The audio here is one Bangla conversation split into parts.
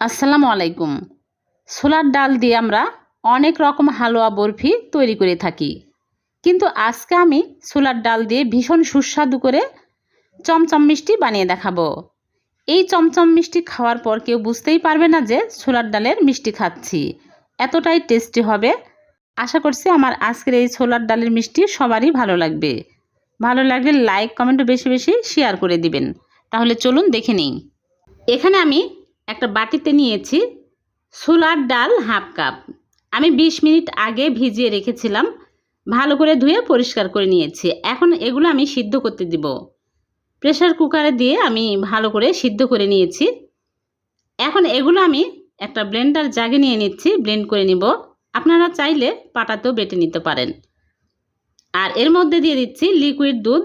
আসসালামু আলাইকুম। ছোলার ডাল দিয়ে আমরা অনেক রকম হালুয়া বরফি তৈরি করে থাকি। কিন্তু আজকে আমি ছোলার ডাল দিয়ে ভীষণ সুস্বাদু করে চমচম মিষ্টি বানিয়ে দেখাবো। এই চমচম মিষ্টি খাওয়ার পর কেউ বুঝতেই পারবে না যে ছোলার ডালের মিষ্টি খাচ্ছি। এতটাই টেস্টি হবে। আশা করছি আমার আজকের এই ছোলার ডালের মিষ্টি সবারই ভালো লাগবে। ভালো লাগলে লাইক কমেন্ট বেশি বেশি শেয়ার করে দিবেন। তাহলে চলুন দেখে নিই। এখানে আমি একটা বাটিতে নিয়েছি ছোলার ডাল হাফ কাপ। আমি ২০ মিনিট আগে ভিজিয়ে রেখেছিলাম, ভালো করে ধুয়ে পরিষ্কার করে নিয়েছি। এখন এগুলো আমি সিদ্ধ করতে দিব। প্রেশার কুকারে দিয়ে আমি ভালো করে সিদ্ধ করে নিয়েছি। এখন এগুলো আমি একটা ব্লেন্ডার জাগে নিয়ে নিচ্ছি, ব্লেন্ড করে নিব। আপনারা চাইলে পাটাতেও বেটে নিতে পারেন। আর এর মধ্যে দিয়ে দিচ্ছি লিকুইড দুধ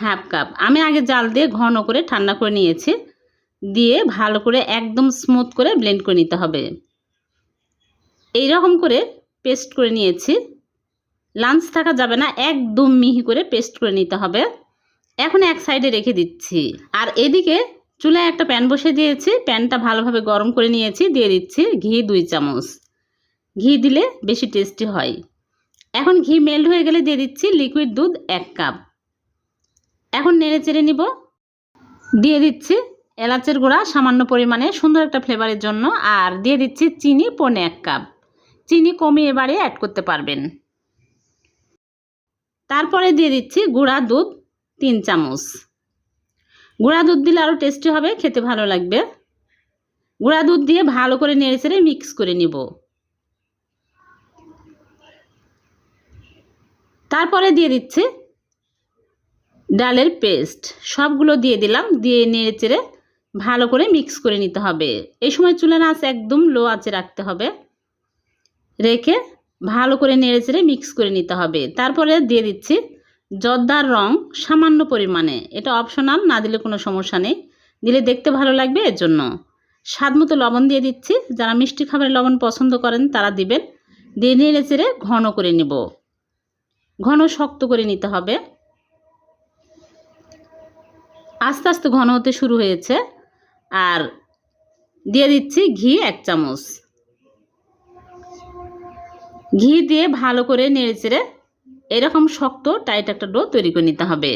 হাফ কাপ। আমি আগে জাল দিয়ে ঘন করে ঠান্ডা করে নিয়েছি। দিয়ে ভালো করে একদম স্মুথ করে ব্লেন্ড করে নিতে হবে। এই রকম করে পেস্ট করে নিয়েছি। লাঞ্চ থাকা যাবে না, একদম মিহি করে পেস্ট করে নিতে হবে। এখন এক সাইডে রেখে দিচ্ছি। আর এদিকে চুলায় একটা প্যান বসে দিয়েছি প্যানটা ভালোভাবে গরম করে নিয়েছি, দিয়ে দিচ্ছি ঘি দুই চামচ। ঘি দিলে বেশি টেস্টি হয়। এখন ঘি মেল্ট হয়ে গেলে দিয়ে দিচ্ছি লিকুইড দুধ এক কাপ এখন নেড়ে চেড়ে নিব। দিয়ে দিচ্ছি এলাচের গুঁড়া সামান্য পরিমাণে সুন্দর একটা ফ্লেভারের জন্য আর দিয়ে দিচ্ছি চিনি পনে এক কাপ চিনি কমিয়ে এবারে অ্যাড করতে পারবেন। তারপরে দিয়ে দিচ্ছি গুঁড়া দুধ তিন চামচ। গুঁড়া দুধ দিলে আরও টেস্টি হবে, খেতে ভালো লাগবে। গুঁড়া দুধ দিয়ে ভালো করে নেড়ে চেড়ে মিক্স করে নিব। তারপরে দিয়ে দিচ্ছি ডালের পেস্ট সবগুলো দিয়ে দিলাম, দিয়ে নেড়ে চেড়ে ভালো করে মিক্স করে নিতে হবে। এই সময় চুলার আঁচ একদম লো আঁচে রাখতে হবে। রেখে ভালো করে নেড়ে চেড়ে মিক্স করে নিতে হবে। তারপরে দিয়ে দিচ্ছি জর্দার রং সামান্য পরিমাণে। এটা অপশনাল না দিলে কোনো সমস্যা নেই। দিলে দেখতে ভালো লাগবে, এর জন্য। স্বাদ মতো লবণ দিয়ে দিচ্ছি। যারা মিষ্টি খাবারের লবণ পছন্দ করেন, তারা দিবেন। দিয়ে নেড়ে চেড়ে ঘন করে নেব। ঘন শক্ত করে নিতে হবে। আস্তে আস্তে ঘন হতে শুরু হয়েছে। আর দিয়ে দিচ্ছি ঘি এক চামচ। ঘি দিয়ে ভালো করে নেড়ে চেড়ে এরকম শক্ত টাইট একটা ডো তৈরি করে নিতে হবে।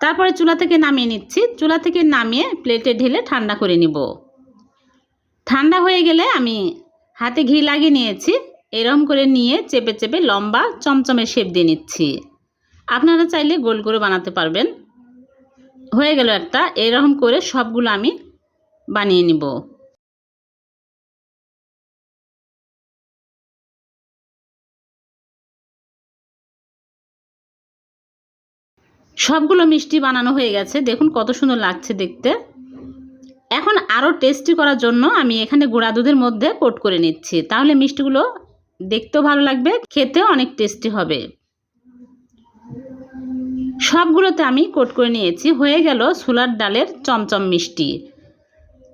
তারপরে চুলা থেকে নামিয়ে নিচ্ছি। চুলা থেকে নামিয়ে প্লেটে ঢেলে ঠান্ডা করে নিব। ঠান্ডা হয়ে গেলে আমি হাতে ঘি লাগিয়ে নিয়েছি। এরকম করে নিয়ে চেপে চেপে লম্বা চমচমে শেপ দিয়ে নিচ্ছি। আপনারা চাইলে গোল করে বানাতে পারবেন। হয়ে গেল একটা, এরকম করে সবগুলো আমি বানিয়ে নিব। সবগুলো মিষ্টি বানানো হয়ে গেছে, দেখুন কত সুন্দর লাগছে দেখতে। এখন আরও টেস্টি করার জন্য আমি এখানে গুঁড়া দুধের মধ্যে কোট করে নিচ্ছি, তাহলে মিষ্টিগুলো দেখতেও ভালো লাগবে, খেতেও অনেক টেস্টি হবে। সবগুলোতে আমি কোট করে নিয়েছি। হয়ে গেল সোলার ডালের চমচম মিষ্টি।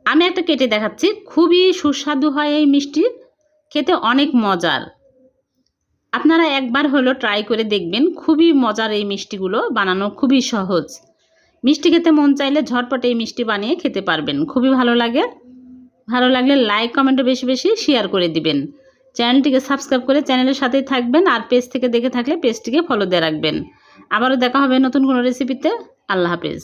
আমি একটা কেটে দেখাচ্ছি। খুবই সুস্বাদু হয় এই মিষ্টি। খেতে অনেক মজার। আপনারা একবার হলো ট্রাই করে দেখবেন। খুবই মজার এই মিষ্টিগুলো। বানানো খুবই সহজ। মিষ্টি খেতে মন চাইলে ঝটপট এই মিষ্টি বানিয়ে খেতে পারবেন। খুবই ভালো লাগে। ভালো লাগলে লাইক কমেন্টে বেশি বেশি শেয়ার করে দিবেন। চ্যানেলটিকে সাবস্ক্রাইব করে চ্যানেলের সাথেই থাকবেন। আর পেজ থেকে দেখে থাকলে পেজটিকে ফলো দিয়ে রাখবেন। আবারও দেখা হবে নতুন কোনো রেসিপিতে আল্লাহ হাফেজ।